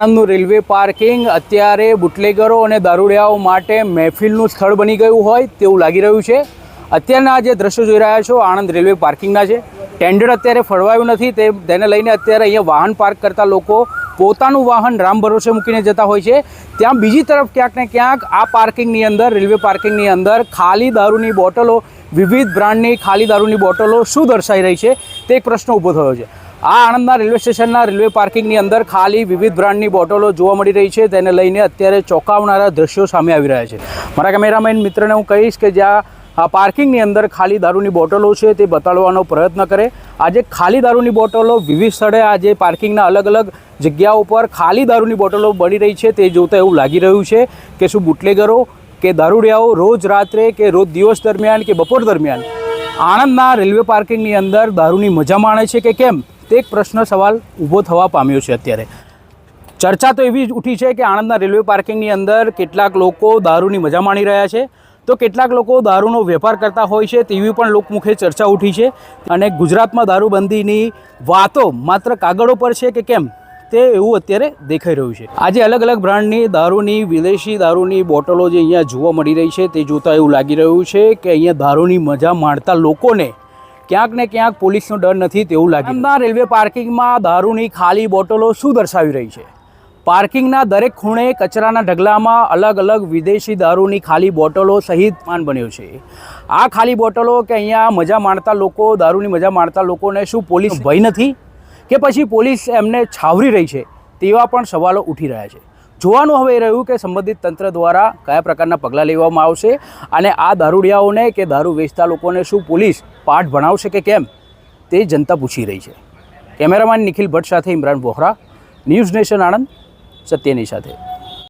આણંદનું railway parking, અત્યારે બુટલેગરો અને દારૂડિયાઓ માટે મહેફિલનું સ્થળ બની ગયું હોય તેવું લાગી રહ્યું છે. અત્યારના જે દ્રશ્યો જોઈ રહ્યા છો, આણંદ રેલવે પાર્કિંગના છે. ટેન્ડર અત્યારે ફળવાયું નથી, તે તેને લઈને અત્યારે અહીંયા વાહન પાર્ક કરતા લોકો પોતાનું વાહન રામ ભરોસે મૂકીને જતા હોય છે. ત્યાં બીજી તરફ ક્યાંક ને ક્યાંક આ પાર્કિંગની અંદર, રેલવે પાર્કિંગની અંદર ખાલી દારૂની બોટલો, વિવિધ બ્રાન્ડની ખાલી દારૂની બોટલો શું દર્શાઈ રહી છે તે એક પ્રશ્ન ઊભો થયો છે. આ આણંદના રેલવે સ્ટેશનના રેલવે પાર્કિંગની અંદર ખાલી વિવિધ બ્રાન્ડની બોટલો જોવા મળી રહી છે. તેને લઈને અત્યારે ચોંકાવનારા દ્રશ્યો સામે આવી રહ્યા છે. મારા કેમેરામેન મિત્રને હું કહીશ કે જ્યાં આ પાર્કિંગની અંદર ખાલી દારૂની બોટલો છે તે બતાડવાનો પ્રયત્ન કરે. આજે ખાલી દારૂની બોટલો વિવિધ સ્થળે આજે પાર્કિંગના અલગ અલગ જગ્યાઓ પર ખાલી દારૂની બોટલો બની રહી છે. તે જોતાં એવું લાગી રહ્યું છે કે શું બુટલેગરો, કે દારૂડિયાઓ રોજ રાત્રે, કે રોજ દિવસ દરમિયાન, કે બપોર દરમિયાન આણંદના રેલવે પાર્કિંગની અંદર દારૂની મજા માણે છે કે કેમ? તે એક પ્રશ્ન સવાલ ઊભો થવા પામ્યો છે અત્યારે. ચર્ચા તો એવી જ ઉઠી છે કે આણંદના રેલવે પાર્કિંગની અંદર કેટલાક લોકો દારૂની મજા માણી રહ્યા છે. તો કેટલાક લોકો દારૂનો વેપાર કરતા હોય છે તેવી પણ લોકમુખે ચર્ચા ઉઠી છે. અને ગુજરાતમાં દારૂબંધીની વાતો માત્ર કાગળો પર છે કે કેમ? તે એવું અત્યારે દેખાઈ રહ્યું છે. આજે અલગ અલગ બ્રાન્ડની દારૂની, વિદેશી દારૂની બોટલો જે અહીંયા જોવા મળી રહી છે તે જોતાં એવું લાગી રહ્યું છે કે અહીંયા દારૂની મજા માણતા લોકોને ક્યાંક ને ક્યાંક પોલીસનો ડર નથી તેવું લાગે ના રેલવે પાર્કિંગમાં દારૂની ખાલી બોટલો શું દર્શાવી રહી છે? પાર્કિંગના દરેક ખૂણે કચરાના ઢગલામાં અલગ અલગ વિદેશી દારૂની ખાલી બોટલો સહિત માન બન્યો છે. આ ખાલી બોટલો કે અહીંયા મજા માણતા લોકો, દારૂની મજા માણતા લોકોને શું પોલીસ ભય નથી? કે પછી પોલીસ એમને છાવરી રહી છે? તેવા પણ સવાલો ઉઠી રહ્યા છે. જોવાનું હવે રહ્યું કે સંબંધિત તંત્ર દ્વારા કયા પ્રકારના પગલાં લેવામાં આવશે અને આ દારૂડિયાઓને કે દારૂ વેચતા લોકોને શું પોલીસ પાઠ ભણાવશે કે કેમ તે જનતા પૂછી રહી છે. કેમેરામેન નિખિલ ભટ્ટ સાથે ઇમરાન બોહરા, ન્યૂઝ નેશન આણંદ, સત્યની સાથે.